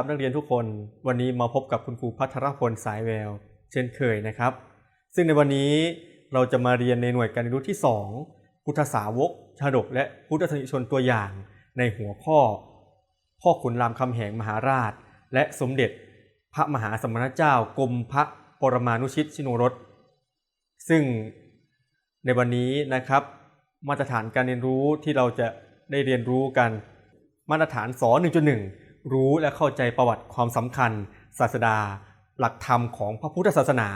ครับนักเรียนทุกคนวันนี้มาพบกับคุณครูพัทรพลสายแวว เช่นเคยนะครับ ซึ่งในวันนี้เราจะมาเรียนในหน่วยการเรียนรู้ที่ 2 พุทธสาวกชาดก และพุทธสนิชนตัวอย่าง ในหัวข้อ พ่อขุนรามคำแหงมหาราช และสมเด็จ พระมหาสมณเจ้ากรมพระปรมานุชิตชิโนรสซึ่งในวันนี้นะครับมาตรฐานการเรียนรู้ที่เราจะได้เรียนรู้กัน มาตรฐานส1.1 รู้และเข้าใจประวัติความสำคัญ ศาสดา หลักธรรมของพระพุทธศาสนา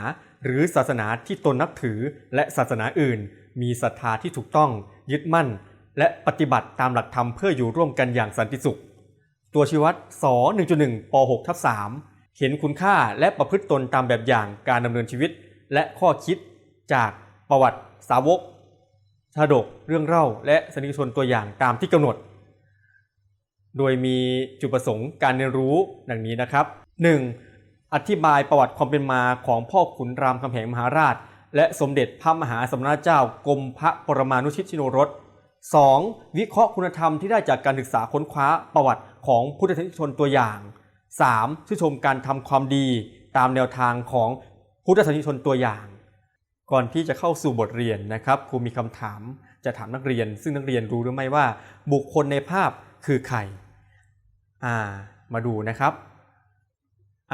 หรือศาสนาที่ตนนับถือและศาสนาอื่น มีศรัทธาที่ถูกต้อง ยึดมั่น และปฏิบัติตามหลักธรรมเพื่ออยู่ร่วมกันอย่างสันติสุข ตัวชี้วัดส1.1ป6ทับ3เห็นคุณค่าและประพฤติตนตามแบบอย่างการดำเนินชีวิต และข้อคิดจากประวัติสาวกชาดกเรื่องเล่าและสนิชนตัวอย่างตามที่กำหนด โดยมีจุดประสงค์การเรียนรู้ดังนี้นะครับ 1. อธิบายประวัติความเป็นมาของพ่อขุนรามคำแหงมหาราช และสมเด็จพระมหาสมณเจ้ากรมพระปรมานุชิตชิโนรส 2. วิเคราะห์คุณธรรมที่ได้จากการศึกษาค้นคว้าประวัติของพุทธชนตัวอย่าง 3. ชื่นชมการทำความดีตามแนวทางของพุทธศาสนิกชนตัวอย่าง ก่อนที่จะเข้าสู่บทเรียนนะครับครูมีคำถามจะถามนักเรียน ซึ่งนักเรียนรู้หรือไม่ว่า บุคคลในภาพคือใคร มาดูนะครับ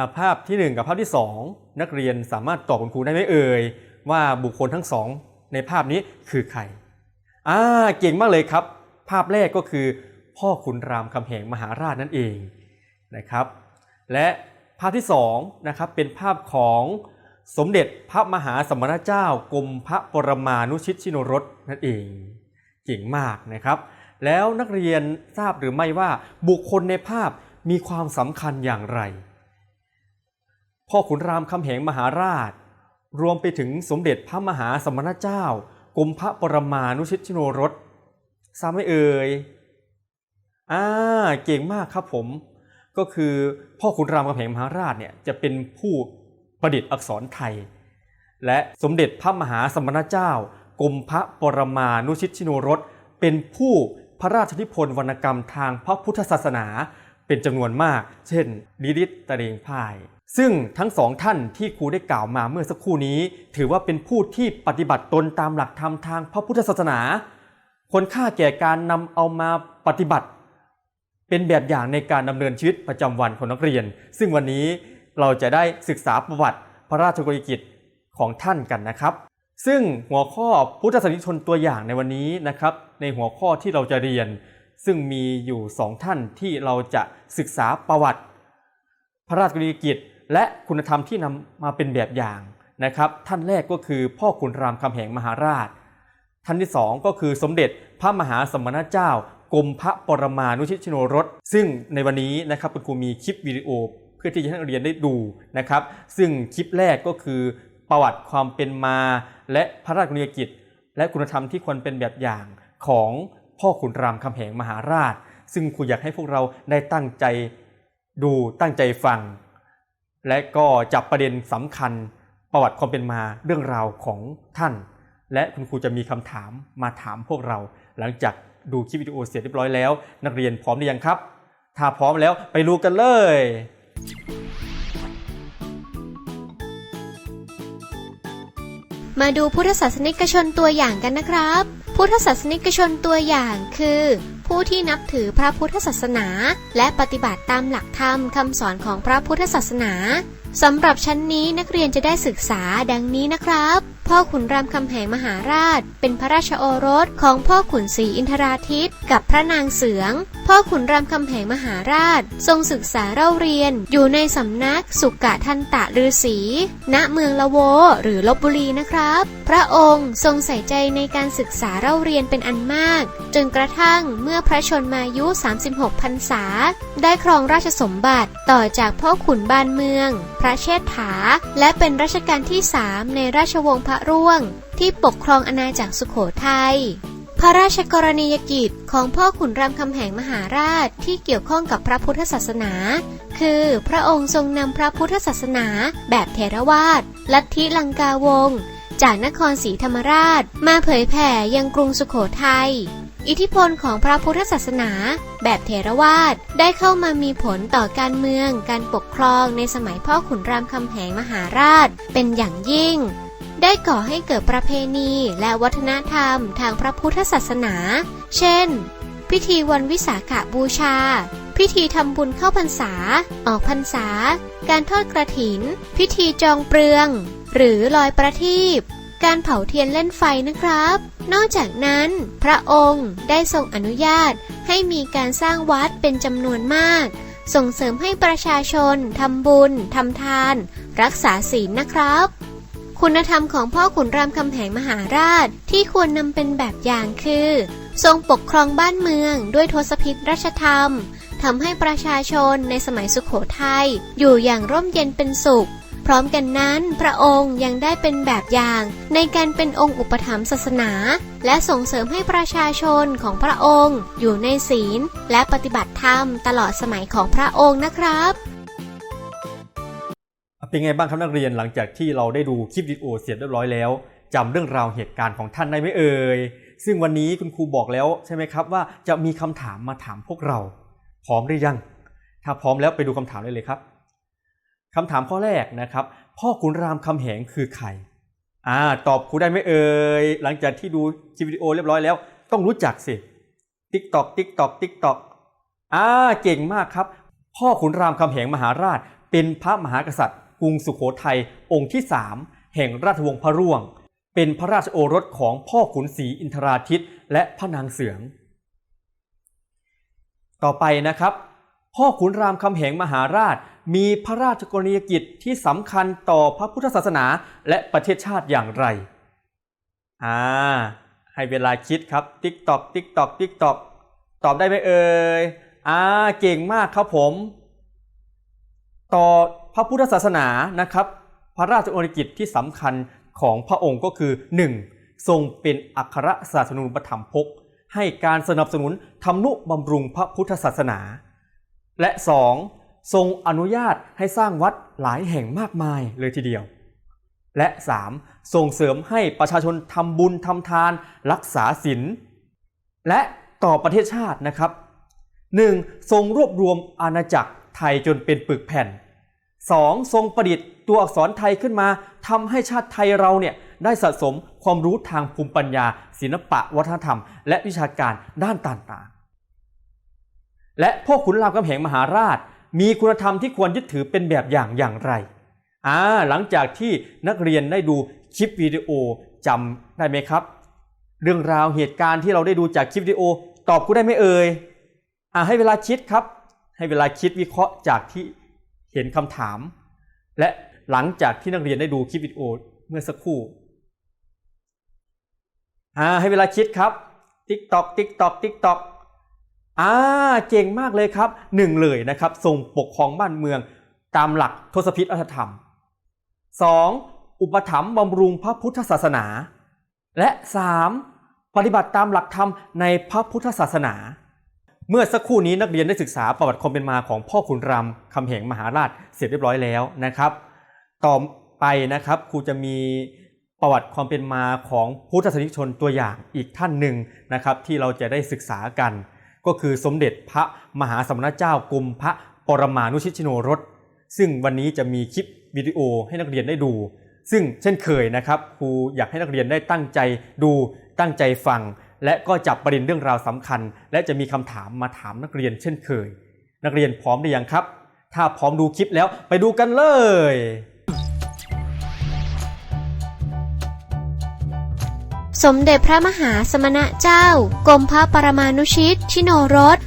าภาพที่ 1 กับภาพที่ 2 นักเรียนสามารถตอบคุณครูได้ไหมเอ่ย ว่าบุคคลทั้งสองในภาพนี้คือใครอ่าเก่งมากเลยครับ ภาพแรกก็คือ พ่อขุนรามคำแหงมหาราชนั่นเองนะครับ และภาพที่2นะครับเป็นภาพของสมเด็จพระมหาสมณเจ้ากรมพระปรมานุชิตชินรสนั่นเองเก่งมากนะครับ แล้วนักเรียนทราบหรือไม่ว่าบุคคลในภาพมีความสำคัญอย่างไร พ่อขุนรามคำแหงมหาราช รวมไปถึงสมเด็จพระมหาสมณเจ้ากรมพระปรมานุชิตชิโนรสทราบไหมเอ่ยอ่าเก่งมากครับผม ก็คือพ่อขุนรามคำแหงมหาราชเนี่ยจะเป็นผู้ประดิษฐ์อักษรไทย และสมเด็จพระมหาสมณเจ้ากรมพระปรมานุชิตชิโนรสเป็นผู้ พระราชนิพนธ์วรรณกรรมทางพระพุทธศาสนาเป็นจำนวนมาก เช่นลิลิตตะเรงพาย ซึ่งทั้งสองท่านที่ครูได้กล่าวมาเมื่อสักครู่นี้ ถือว่าเป็นผู้ที่ปฏิบัติตนตามหลักธรรมทางพระพุทธศาสนา คนค่าแก่การนำเอามาปฏิบัติ เป็นแบบอย่างในการดำเนินชีวิตประจำวันของนักเรียน ซึ่งวันนี้เราจะได้ศึกษาประวัติพระราชกรณียกิจของท่านกันนะครับ ซึ่งหัวข้อพุทธศาสนิกชนตัวอย่างในวันนี้นะครับ ในหัวข้อที่เราจะเรียน ซึ่งมีอยู่สองท่านที่เราจะศึกษาประวัติ พระราชกรณียกิจ และคุณธรรมที่นำมาเป็นแบบอย่างนะครับ ท่านแรกก็คือพ่อขุนรามคำแหงมหาราช ท่านที่สองก็คือสมเด็จพระมหาสมณเจ้ากรมพระปรมานุชิตชโนรสซึ่งในวันนี้นะครับคุณครูมีคลิปวิดีโอเพื่อที่จะให้นักเรียนได้ดูนะครับ ซึ่งคลิปแรกก็คือประวัติความเป็นมา และพระราชกรณียกิจ และคุณธรรมที่ควรเป็นแบบอย่างของพ่อขุนรามคำแหงมหาราช ซึ่งครูอยากให้พวกเราได้ตั้งใจดูตั้งใจฟัง และก็จับประเด็นสำคัญประวัติความเป็นมาเรื่องราวของท่าน และคุณครูจะมีคำถามมาถามพวกเรา หลังจากดูคลิปวิดีโอเสร็จเรียบร้อยแล้ว นักเรียนพร้อมหรือยังครับ ถ้าพร้อมแล้วไปดูกันเลย มาดูพุทธศาสนิกชนตัวอย่างกันนะครับ พุทธศาสนิกชนตัวอย่างคือ ผู้ที่นับถือพระพุทธศาสนา และปฏิบัติตามหลักธรรมคำสอนของพระพุทธศาสนาสำหรับชั้นนี้นักเรียนจะได้ศึกษาดังนี้นะครับ พ่อขุนรามคำแหงมหาราช เป็นพระราชโอรสของพ่อขุนศรีอินทราทิตกับพระนางเสือง พ่อขุนรามคำแหงมหาราช ทรงศึกษาเล่าเรียน อยู่ในสำนักสุกะทันตะฤาษีณเมืองละโว หรือลบบุรีนะครับ พระองค์ทรงใส่ใจในการศึกษาเล่าเรียนเป็นอันมาก จนกระทั่งเมื่อพระชนมายุ 36พรรษา ได้ครองราชสมบัติต่อจากพ่อขุนบานเมือง พระเชษฐา และเป็นรัชกาลที่สามในราชวงศ์พระร่วง ที่ปกครองอาณาจักรสุโขทัย พระราชกรณียกิจของพ่อขุนรามคำแหงมหาราชที่เกี่ยวข้องกับพระพุทธศาสนา คือพระองค์ทรงนำพระพุทธศาสนาแบบเทรวาสลัทธิลังกาวง จากนครศรีธรรมราช มาเผยแผ่ยังกรุงสุโขทัยอิทธิพลของพระพุทธศาสนา แบบเถรวาทได้เข้ามามีผลต่อการเมือง การปกครองในสมัยพ่อขุนรามคำแหงมหาราชเป็นอย่างยิ่ง ได้ก่อให้เกิดประเพณีและวัฒนธรรมทางพระพุทธศาสนา เช่น พิธีวันวิสาขบูชา พิธีทำบุญเข้าพรรษา ออกพรรษา การทอดกระถิน พิธีจองเปลือง หรือลอยประทีปการเผาเทียนเล่นไฟนะครับ นอกจากนั้น พระองค์ได้ทรงอนุญาตให้มีการสร้างวัดเป็นจำนวนมาก ส่งเสริมให้ประชาชนทำบุญทำทาน รักษาศีลนะครับ คุณธรรมของพ่อขุนรามคำแหงมหาราชที่ควรนำเป็นแบบอย่างคือ ทรงปกครองบ้านเมืองด้วยทศพิธราชธรรมทำให้ประชาชนในสมัยสุขโขทัยอยู่อย่างร่มเย็นเป็นสุข พร้อมกันนั้นพระองค์ยังได้เป็นแบบอย่าง ในการเป็นองค์อุปถัมภ์ศาสนา และส่งเสริมให้ประชาชนของพระองค์ อยู่ในศีล และปฏิบัติธรรมตลอดสมัยของพระองค์นะครับ เป็นไงบ้างครับนักเรียนหลังจากที่เราได้ดูคลิปวิดีโอเสร็จเรียบร้อยแล้วจำเรื่องราวเหตุการณ์ของท่านได้ไหมเอ่ยซึ่งวันนี้คุณครูบอกแล้วใช่ไหมครับว่าจะมีคำถามมาถามพวกเรา พร้อมหรือยัง ถ้าพร้อมแล้วไปดูคำถามได้เลยครับคำถามข้อแรกนะครับ พ่อขุนรามคำแหงคือใครอ่าตอบครูได้ไหมเอ่ยหลังจากที่ดูคลิปวิดีโอเรียบร้อยแล้ว ต้องรู้จักสิติ๊กตอกติ๊กตอกติ๊กตอกอ่าเก่งมากครับ พ่อขุนรามคำแหงมหาราชเป็นพระมหากษัตริย์ กรุงสุขโขทัยองค์ที่สามแห่งราชวงศ์พระร่วง เป็นพระราชโอรสของพ่อขุนศรีอินทราทิตและพระนางเสือง ต่อไปนะครับ พ่อขุนรามคำแหงมหาราชมีพระราชกรณียกิจที่สำคัญต่อพระพุทธศาสนาและประเทศชาติอย่างไร อ่า ให้เวลาคิดครับ ติ๊กตอกติ๊กตอกติ๊กตอกตอบได้ไหมเอ่ย อ่า เก่งมากครับผม ต่อ พระพุทธศาสนานะครับ พระราชโอรกิจที่สำคัญของพระองค์ก็คือ 1. ทรงเป็นอัครศาสนูปถัมภกให้การสนับสนุนทำนุบำรุงพระพุทธศาสนา และ 2. ทรงอนุญาตให้สร้างวัดหลายแห่งมากมายเลยทีเดียว และ 3. ส่งเสริมให้ประชาชนทำบุญทำทานรักษาศีลและต่อประเทศชาตินะครับ 1. ทรงรวบรวมอาณาจักรไทยจนเป็นปึกแผ่น 2. ทรงประดิษฐ์ตัวอักษรไทยขึ้นมาทำให้ชาติไทยเราเนี่ยได้สะสมความรู้ทางภูมิปัญญา ศิลปะวัฒนธรรม และวิชาการด้านต่างๆ และพ่อขุนรามคำแหงมหาราช มีคุณธรรมที่ควรยึดถือเป็นแบบอย่างอย่างไรอ่าหลังจากที่นักเรียนได้ดูคลิปวิดีโอจำได้ไหมครับ เรื่องราวเหตุการณ์ที่เราได้ดูจากคลิปวิดีโอ ตอบกูได้ไหมเอ่ยอ่าให้เวลาคิดครับ ให้เวลาคิดวิเคราะห์จากที่ เห็นคำถาม และหลังจากที่นักเรียนได้ดูคลิปวิดีโอเมื่อสักครู่อ่าให้เวลาคิดครับติ๊กตอกติ๊กตอกติ๊กตอกอ่าเก่งมากเลยครับหนึ่งเลยนะครับทรงปกครองบ้านเมืองตามหลักทศพิธรัฐธรรมสองอุปถัมภ์บำรุงพระพุทธศาสนา และสามปฏิบัติตามหลักธรรมในพระพุทธศาสนา เมื่อสักครู่นี้นักเรียนได้ศึกษาประวัติความเป็นมาของพ่อขุนรามคำแหงมหาราชเสร็จเรียบร้อยแล้วนะครับ ต่อไปนะครับครูจะมีประวัติความเป็นมาของพุทธศาสนิกชนตัวอย่างอีกท่านหนึ่งนะครับ ที่เราจะได้ศึกษากัน ก็คือสมเด็จพระมหาสมณเจ้ากรมพระปรมานุชิตชิโนรสซึ่งวันนี้จะมีคลิปวิดีโอให้นักเรียนได้ดู ซึ่งเช่นเคยนะครับครูอยากให้นักเรียนได้ตั้งใจดูตั้งใจฟัง และก็จับประเด็นเรื่องราวสำคัญ และจะมีคำถามมาถามนักเรียนเช่นเคย นักเรียนพร้อมหรือยังครับ ถ้าพร้อมดูคลิปแล้วไปดูกันเลยสมเด็จพระมหาสมณะเจ้า กรมพระปรมานุชิต ชิโนรส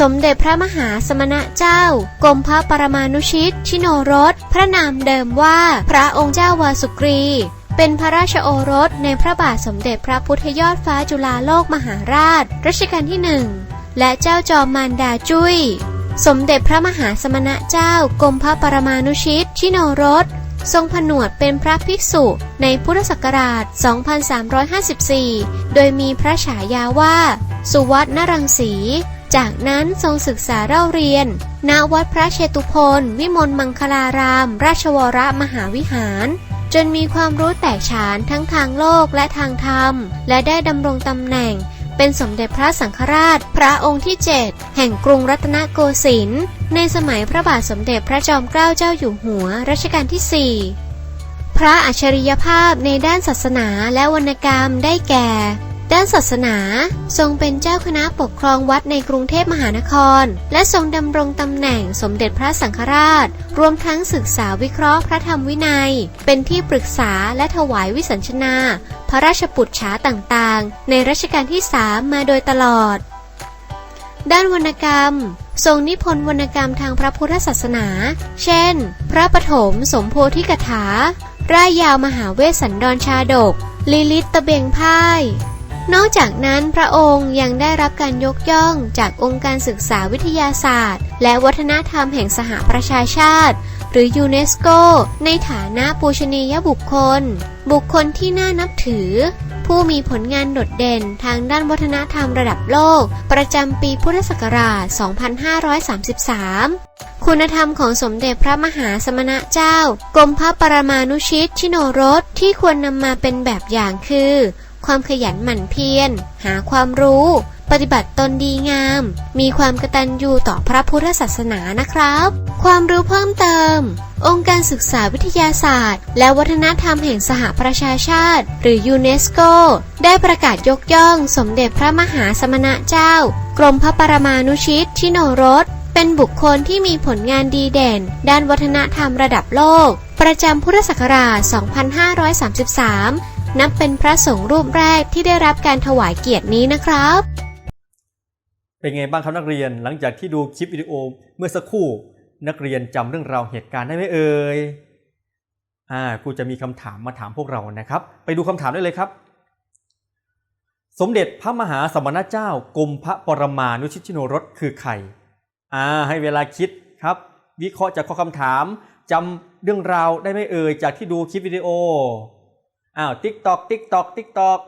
สมเด็จพระมหาสมณะเจ้า กรมพระปรมานุชิต ชิโนรส พระนามเดิมว่า พระองค์เจ้าวาสุกรี เป็นพระราชโอรสในพระบาทสมเด็จพระพุทธยอดฟ้าจุฬาโลกมหาราช รัชกาลที่หนึ่งและเจ้าจอมมารดาจุ้ย สมเด็จพระมหาสมณะเจ้ากรมพระปรมานุชิตชิโนรสทรงผนวดเป็นพระภิกษุในพุทธศักราช 2354 โดยมีพระฉายาว่า สุวัตนรังสี จากนั้นทรงศึกษาเล่าเรียน ณ วัดพระเชตุพนวิมลมังคลาราม ราชวรมหาวิหาร จนมีความรู้แตกฉานทั้งทางโลกและทางธรรม และได้ดำรงตำแหน่ง เป็นสมเด็จพระสังฆราช พระองค์ที่ 7 แห่งกรุงรัตนโกสินทร์ในสมัยพระบาทสมเด็จพระจอมเกล้าเจ้าอยู่หัวรัชกาลที่ 4 พระอัจฉริยภาพในด้านศาสนาและวรรณกรรมได้แก่ ด้านศาสนา ทรงเป็นเจ้าคณะปกครองวัดในกรุงเทพมหานคร และทรงดำรงตำแหน่งสมเด็จพระสังฆราช รวมทั้งศึกษาวิเคราะห์พระธรรมวินัย เป็นที่ปรึกษาและถวายวิสัญชนา พระราชปุจฉาต่างๆ ในรัชกาลที่สามมาโดยตลอด ด้านวรรณกรรม ทรงนิพนธ์วรรณกรรมทางพระพุทธศาสนา เช่น พระปฐมสมโพธิกถา ร่ายยาวมหาเวสสันดรชาดก ลิลิตตะเบงพ่าย นอกจากนั้นพระองค์ยังได้รับการยกย่องจากองค์การศึกษาวิทยาศาสตร์ และวัฒนธรรมแห่งสหประชาชาติ หรือยูเนสโก ในฐานะปูชนียบุคคล บุคคลที่น่านับถือ ผู้มีผลงานโดดเด่นทางด้านวัฒนธรรมระดับโลก ประจำปีพุทธศักราช 2533 คุณธรรมของสมเด็จพระมหาสมณะเจ้า กรมพระปรมานุชิตชิโนรสที่ควรนำมาเป็นแบบอย่างคือ ความขยันหมั่นเพียร หาความรู้ ปฏิบัติตนดีงาม มีความกตัญญูต่อพระพุทธศาสนานะครับ ความรู้เพิ่มเติม องค์การศึกษาวิทยาศาสตร์ และวัฒนธรรมแห่งสหประชาชาติ หรือยูเนสโก ได้ประกาศยกย่อง สมเด็จพระมหาสมณะเจ้า กรมพระปรมานุชิตชิโนรสเป็นบุคคลที่มีผลงานดีเด่น ด้านวัฒนธรรมระดับโลก ประจำพุทธศักราช 2533 นับเป็นพระสงฆ์รูปแรกที่ได้รับการถวายเกียรตินี้นะครับ เป็นไงบ้างครับนักเรียนหลังจากที่ดูคลิปวิดีโอเมื่อสักครู่ นักเรียนจำเรื่องราวเหตุการณ์ได้ไหมเอ่ยอ่าครูจะมีคำถามมาถามพวกเรานะครับ ไปดูคำถามได้เลยครับ สมเด็จพระมหาสมณเจ้ากรมพระปรมานุชิตชิโนรสคือใครอ่าให้เวลาคิดครับ วิเคราะห์จากข้อคำถามจำเรื่องราวได้ไหมเอ่ยจากที่ดูคลิปวิดีโอ อ้าวติ๊กตอกติ๊กตอกติ๊กตอก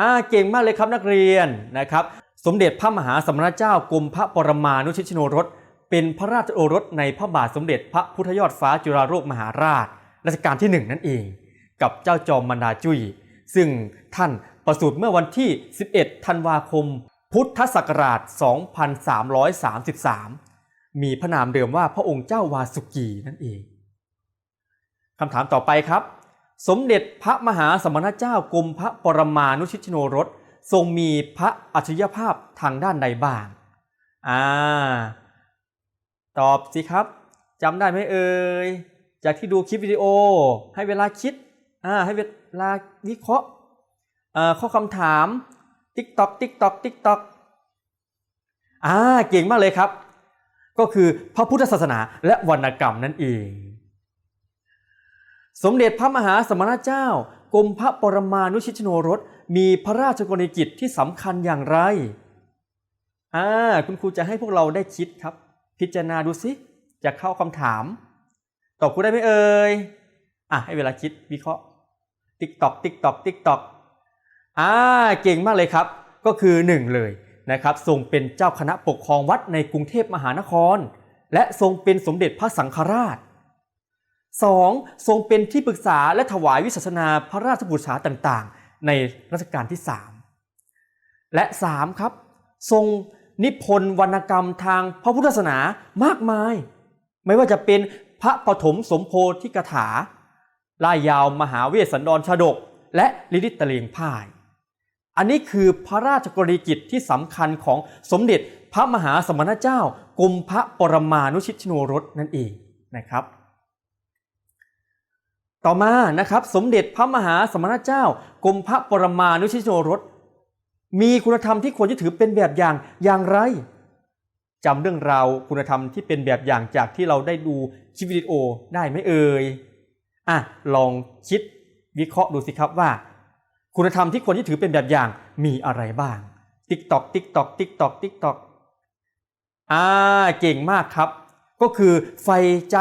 อ่าเก่งมากเลยครับนักเรียนนะครับ สมเด็จพระมหาสมณเจ้ากรมพระปรมานุชิตชิโนรสเป็นพระราชโอรสในพระบาทสมเด็จพระพุทธยอดฟ้าจุฬาโลกมหาราชรัชกาลที่หนึ่งนั่นเอง กับเจ้าจอมมันดาจุยซึ่งท่านประสูติเมื่อวันที่ 11 ธันวาคม พุทธศักราช 2333 มีพระนามเดิมว่าพระองค์เจ้าวาสุกีนั่นเองคำถามต่อไปครับ สมเด็จพระมหาสมณเจ้ากรมพระปรมานุชิตชิโนรสทรงมีพระอัจฉริยภาพทางด้านใดบ้าง อ่า ตอบสิครับจำได้ไหมเอ่ย จากที่ดูคลิปวิดีโอ ให้เวลาคิด อ่า ให้เวลาวิเคราะห์อ่าข้อคำถาม ติ๊กตอกติ๊กตอกติ๊กตอกอ่า เก่งมากเลยครับ ก็คือพระพุทธศาสนาและวรรณกรรมนั่นเอง สมเด็จพระมหาสมณเจ้ากรมพระปรมานุชิตชโนรสมีพระราชกรณียกิจที่สำคัญอย่างไรอ่าคุณครูจะให้พวกเราได้คิดครับ พิจารณาดูสิจะเข้าคำถาม ตอบครูได้ไหมเอ่ยอะให้เวลาคิดวิเคราะห์ ติ๊กตอกติ๊กตอกติ๊กตอกอ่าเก่งมากเลยครับ ก็คือหนึ่งเลยนะครับทรงเป็นเจ้าคณะปกครองวัดในกรุงเทพมหานคร และทรงเป็นสมเด็จพระสังฆราช 2. ทรงเป็นที่ปรึกษาและถวายวิสัชนาพระราชบูชาต่างๆ ในรัชกาลที่ 3 และ 3. ครับ ทรงนิพนธ์วรรณกรรมทางพระพุทธศาสนามากมาย ไม่ว่าจะเป็นพระปฐมสมโพธิกถาล่ายยาวมหาเวสสันดรชาดก และลิลิตตะเลียงพ่าย อันนี้คือพระราชกรณีกิจที่สำคัญของสมเด็จพระมหาสมณเจ้ากรมพระปรมานุชิตชโนรสนั่นเองนะครับ ต่อมานะครับสมเด็จพระมหาสมณเจ้ากรมพระปรมานุชิตชโนรส มีคุณธรรมที่ควรจะถือเป็นแบบอย่างอย่างไรจำเรื่องราวคุณธรรมที่เป็นแบบอย่างจากที่เราได้ดูคลิปวิดีโอได้ไหมเอ่ยอะลองคิดวิเคราะห์ดูสิครับว่า คุณธรรมที่ควรที่ถือเป็นแบบอย่างมีอะไรบ้าง ติ๊กตอกติ๊กตอกติ๊กตอกติ๊กตอกอ่าเก่งมากครับ ก็คือใฝ่ใจ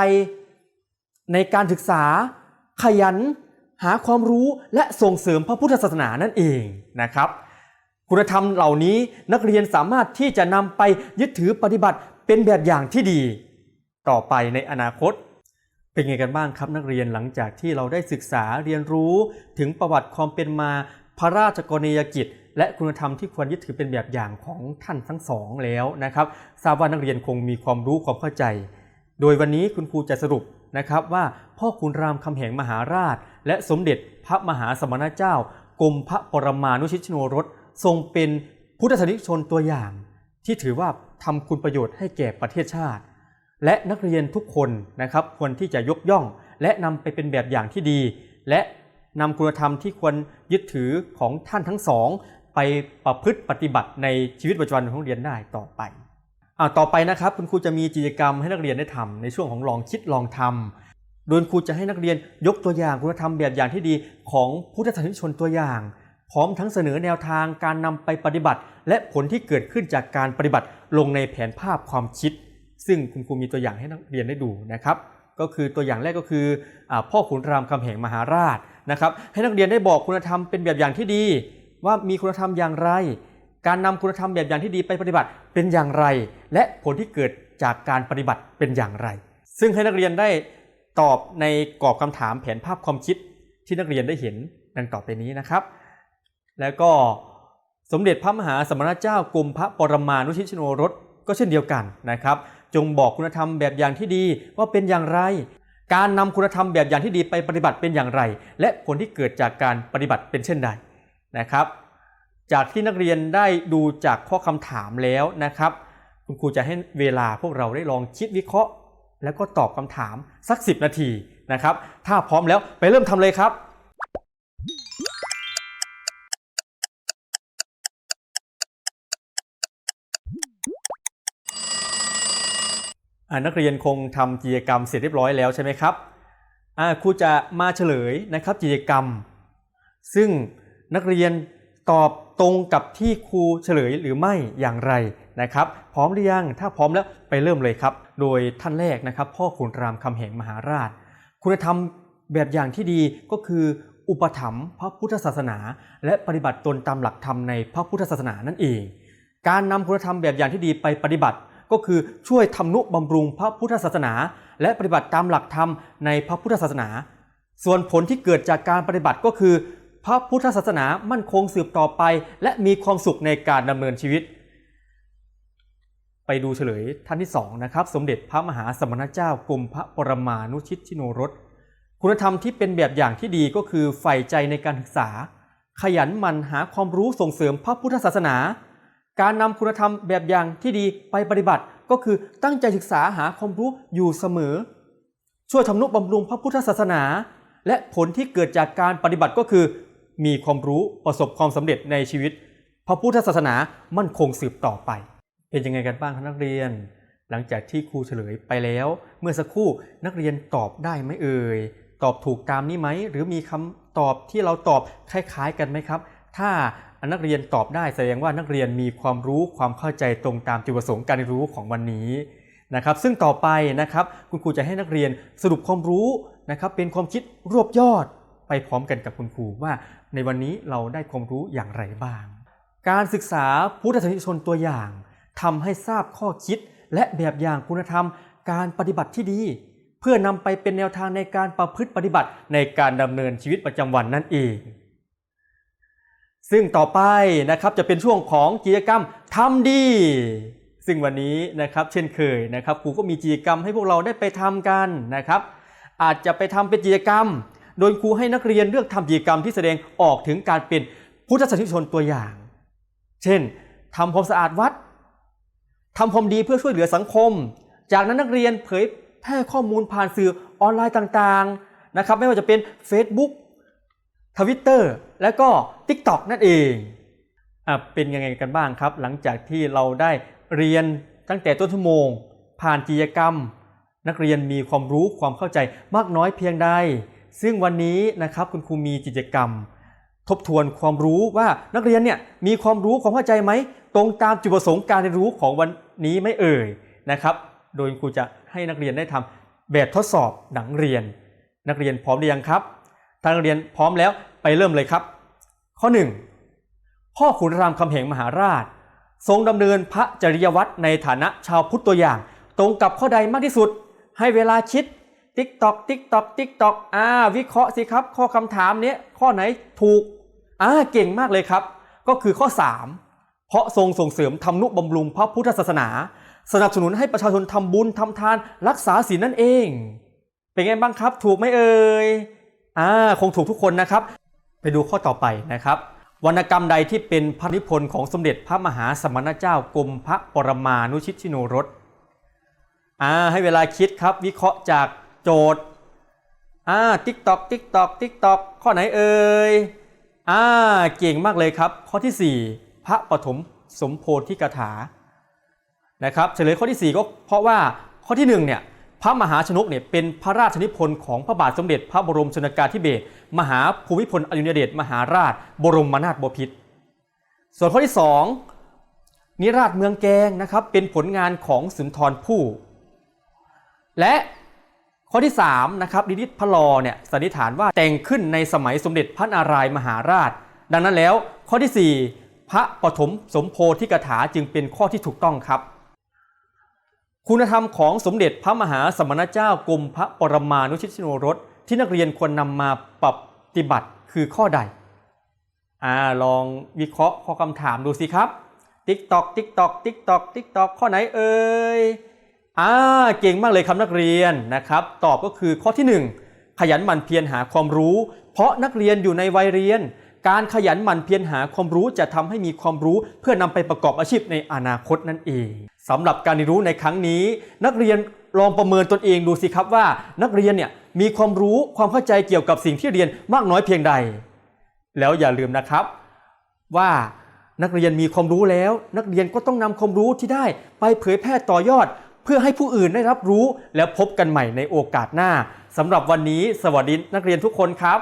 ในการศึกษา ขยันหาความรู้และส่งเสริมพระพุทธศาสนานั่นเองนะครับ คุณธรรมเหล่านี้นักเรียนสามารถที่จะนำไปยึดถือปฏิบัติเป็นแบบอย่างที่ดี ต่อไปในอนาคต เป็นไงกันบ้างครับนักเรียนหลังจากที่เราได้ศึกษาเรียนรู้ถึงประวัติความเป็นมาพระราชกรณียกิจ และคุณธรรมที่ควรยึดถือเป็นแบบอย่างของท่านทั้งสองแล้วนะครับทราบว่านักเรียนคงมีความรู้ความเข้าใจ โดยวันนี้คุณครูจะสรุป นะครับว่าพ่อคุณรามคำแหงมหาราช และสมเด็จพระมหาสมณเจ้ากรมพระปรมานุชิตชโนรสทรงเป็นพุทธศาสนิกชนตัวอย่าง ที่ถือว่าทำคุณประโยชน์ให้แก่ประเทศชาติ และนักเรียนทุกคนนะครับควรที่จะยกย่อง และนำไปเป็นแบบอย่างที่ดี และนำคุณธรรมที่ควรยึดถือของท่านทั้งสอง ไปประพฤติปฏิบัติในชีวิตประจำวันของโรงเรียนได้ต่อไป ต่อไปนะครับคุณครูจะมีกิจกรรมให้นักเรียนได้ทำในช่วงของลองคิดลองทำโดยครูจะให้นักเรียนยกตัวอย่างคุณธรรมแบบอย่างที่ดีของพุทธศาสนิกชนตัวอย่าง พร้อมทั้งเสนอแนวทางการนำไปปฏิบัติ และผลที่เกิดขึ้นจากการปฏิบัติลงในแผนภาพความคิด ซึ่งคุณครูมีตัวอย่างให้นักเรียนได้ดูนะครับ ก็คือตัวอย่างแรกก็คืออพ่อขุนรามคำแหงมหาราชนะครับ ให้นักเรียนได้บอกคุณธรรมเป็นแบบอย่างที่ดี ว่ามีคุณธรรมอย่างไร การนำคุณธรรมแบบอย่างที่ดีไปปฏิบัติเป็นอย่างไร และผลที่เกิดจากการปฏิบัติเป็นอย่างไร ซึ่งให้นักเรียนได้ตอบในกรอบคำถามแผนภาพความคิดที่นักเรียนได้เห็นดังต่อไปนี้นะครับ แล้วก็สมเด็จพระมหาสมณเจ้ากรมพระปรมานุชิตชโนรสก็เช่นเดียวกันนะครับ จงบอกคุณธรรมแบบอย่างที่ดีว่าเป็นอย่างไร การนำคุณธรรมแบบอย่างที่ดีไปปฏิบัติเป็นอย่างไร และผลที่เกิดจากการปฏิบัติเป็นเช่นใดนะครับ จากที่นักเรียนได้ดูจากข้อคำถามแล้วนะครับ คุณครูจะให้เวลาพวกเราได้ลองคิดวิเคราะห์ แล้วก็ตอบคำถามสัก 10 นาทีนะครับ ถ้าพร้อมแล้วไปเริ่มทำเลยครับนักเรียนคงทำกิจกรรมเสร็จเรียบร้อยแล้วใช่ไหมครับครูจะมาเฉลยนะครับกิจกรรม ซึ่งนักเรียน ตอบตรงกับที่ครูเฉลยหรือไม่อย่างไรนะครับ พร้อมหรือยังถ้าพร้อมแล้วไปเริ่มเลยครับ โดยท่านแรกนะครับ พ่อขุนรามคำแหงมหาราช คุณธรรมแบบอย่างที่ดีก็คืออุปถัมภ์พระพุทธศาสนา และปฏิบัติตนตามหลักธรรมในพระพุทธศาสนานั่นเอง การนำคุณธรรมแบบอย่างที่ดีไปปฏิบัติ ก็คือช่วยทำนุบำรุงพระพุทธศาสนา และปฏิบัติตามหลักธรรมในพระพุทธศาสนา ส่วนผลที่เกิดจากการปฏิบัติก็คือ พระพุทธศาสนามั่นคงสืบต่อไป และมีความสุขในการดำเนินชีวิต ไปดูเฉลยท่านที่สองนะครับ สมเด็จพระมหาสมณเจ้ากรมพระปรมานุชิตชิโนรสคุณธรรมที่เป็นแบบอย่างที่ดีก็คือใฝ่ใจในการศึกษา ขยันหมั่นหาความรู้ส่งเสริมพระพุทธศาสนา การนำคุณธรรมแบบอย่างที่ดีไปปฏิบัติก็คือตั้งใจศึกษาหาความรู้อยู่เสมอ ช่วยทำนุบำรุงพระพุทธศาสนา และผลที่เกิดจากการปฏิบัติก็คือ มีความรู้ประสบความสำเร็จในชีวิต พระพุทธศาสนามั่นคงสืบต่อไป เป็นยังไงกันบ้างนักเรียน หลังจากที่ครูเฉลยไปแล้ว เมื่อสักครู่นักเรียนตอบได้ไหมเอ่ยตอบถูกตามนี้ไหมหรือมีคำตอบที่เราตอบคล้ายๆกันไหมครับ ถ้านักเรียนตอบได้แสดงว่านักเรียนมีความรู้ความเข้าใจตรงตามจุดประสงค์การเรียนรู้ของวันนี้นะครับ ซึ่งต่อไปนะครับคุณครูจะให้นักเรียนสรุปความรู้นะครับเป็นความคิดรวบยอด ไปพร้อมกันกับคุณครูว่า ในวันนี้เราได้ความรู้อย่างไรบ้าง การศึกษาพุทธศาสนิกชนตัวอย่างทำให้ทราบข้อคิดและแบบอย่างคุณธรรม การปฏิบัติที่ดี เพื่อนำไปเป็นแนวทางในการประพฤติปฏิบัติในการดำเนินชีวิตประจำวันนั่นเอง ซึ่งต่อไปนะครับจะเป็นช่วงของกิจกรรมทำดีซึ่งวันนี้นะครับเช่นเคยนะครับครูก็มีกิจกรรมให้พวกเราได้ไปทำกันนะครับ อาจจะไปทำเป็นกิจกรรม โดยครูให้นักเรียนเลือกทำกิจกรรมที่แสดงออกถึงการเป็นพุทธศาสนิกชนตัวอย่าง เช่นทำความสะอาดวัดทำความดีเพื่อช่วยเหลือสังคม จากนั้นนักเรียนเผยแพร่ข้อมูลผ่านสื่อออนไลน์ต่างๆนะครับไม่ว่าจะเป็น Facebook Twitter และก็ TikTok นั่นเองอะเป็นยังไงกันบ้างครับ หลังจากที่เราได้เรียนตั้งแต่ต้นชั่วโมง ผ่านกิจกรรม นักเรียนมีความรู้ความเข้าใจมากน้อยเพียงใด ซึ่งวันนี้นะครับคุณครูมีกิจกรรม ทบทวนความรู้ว่านักเรียนเนี่ยมีความรู้ความเข้าใจไหม ตรงตามจุดประสงค์การเรียนรู้ของวันนี้ไม่เอ่ยนะครับ โดยครูจะให้นักเรียนได้ทำแบบทดสอบหนังเรียน นักเรียนพร้อมหรือยังครับถ้านักเรียนพร้อมแล้วไปเริ่มเลยครับ ข้อ 1 พ่อขุนรามคำแหงมหาราช ทรงดำเนินพระจริยวัตรในฐานะชาวพุทธตัวอย่าง ตรงกับข้อใดมากที่สุด ให้เวลาคิด ติ๊กตอกติ๊กตอกติ๊กตอกอ่าวิเคราะห์สิครับ ข้อคำถามเนี้ยข้อไหนถูกอ่าเก่งมากเลยครับ ก็คือข้อ 3 เพราะทรงส่งเสริมทำนุบำรุงพระพุทธศาสนา สนับสนุนให้ประชาชนทำบุญทำทานรักษาศีลนั่นเอง เป็นไงบ้างครับ ถูกไหมเอ่ยอ่าคงถูกทุกคนนะครับ ไปดูข้อต่อไปนะครับ วรรณกรรมใดที่เป็นพระนิพนธ์ของสมเด็จพระมหาสมณเจ้ากรมพระปรมานุชิตชิโนรสอ่าให้เวลาคิดครับวิเคราะห์จาก โจทย์อ่าติ๊กตอกติ๊กตอกติ๊กตอกข้อไหนเอ่ยอ่าเก่งมากเลยครับ ข้อทีสี่ 4 พระปฐมสมโพธิกถานะครับเฉลยข้อที่ 4 ก็เพราะว่าข้อที่ 1 เนี่ยพระมหาชนกเนี่ยเป็นพระราชนิพนธ์ของพระบาทสมเด็จพระบรมชนกาธิเบศรมหาภูมิพลอดุลยเดชมหาราช บรมนาถบพิตรส่วนข้อที่ 2 นิราชเมืองแกงนะครับเป็นผลงานของสุนทรภู่และ ข้อที่3นะครับดิดิพลอเนี่ยสันนิษฐานว่าแต่งขึ้นในสมัยสมเด็จพระนารายมหาราช ดังนั้นแล้วข้อที่ 4 พระปฐมสมโพธิกถาจึงเป็นข้อที่ถูกต้องครับ คุณธรรมของสมเด็จพระมหาสมณเจ้ากรมพระปรมานุชิตชิโนรสที่นักเรียนควรนำมาปฏิบัติคือข้อใดอ่าลองวิเคราะห์ข้อคำถามดูสิครับ ติ๊กตอกติ๊กตอกติ๊กตอกติ๊กตอกข้อไหนเอ่ย อ่าเก่งมากเลยครับนักเรียนนะครับ ตอบก็คือข้อที่ 1 ขยันหมั่นเพียรหาความรู้ เพราะนักเรียนอยู่ในวัยเรียน การขยันหมั่นเพียรหาความรู้จะทำให้มีความรู้ เพื่อนำไปประกอบอาชีพในอนาคตนั่นเองสำหรับการเรียนรู้ในครั้งนี้ นักเรียนลองประเมินตนเองดูสิครับว่า นักเรียนเนี่ยมีความรู้ความเข้าใจเกี่ยวกับสิ่งที่เรียนมากน้อยเพียงใด แล้วอย่าลืมนะครับ ว่านักเรียนมีความรู้แล้ว นักเรียนก็ต้องนำความรู้ที่ได้ไปเผยแพร่ต่อยอด เพื่อให้ผู้อื่นได้รับรู้แล้วพบกันใหม่ในโอกาสหน้าสำหรับวันนี้ สวัสดีนักเรียนทุกคนครับ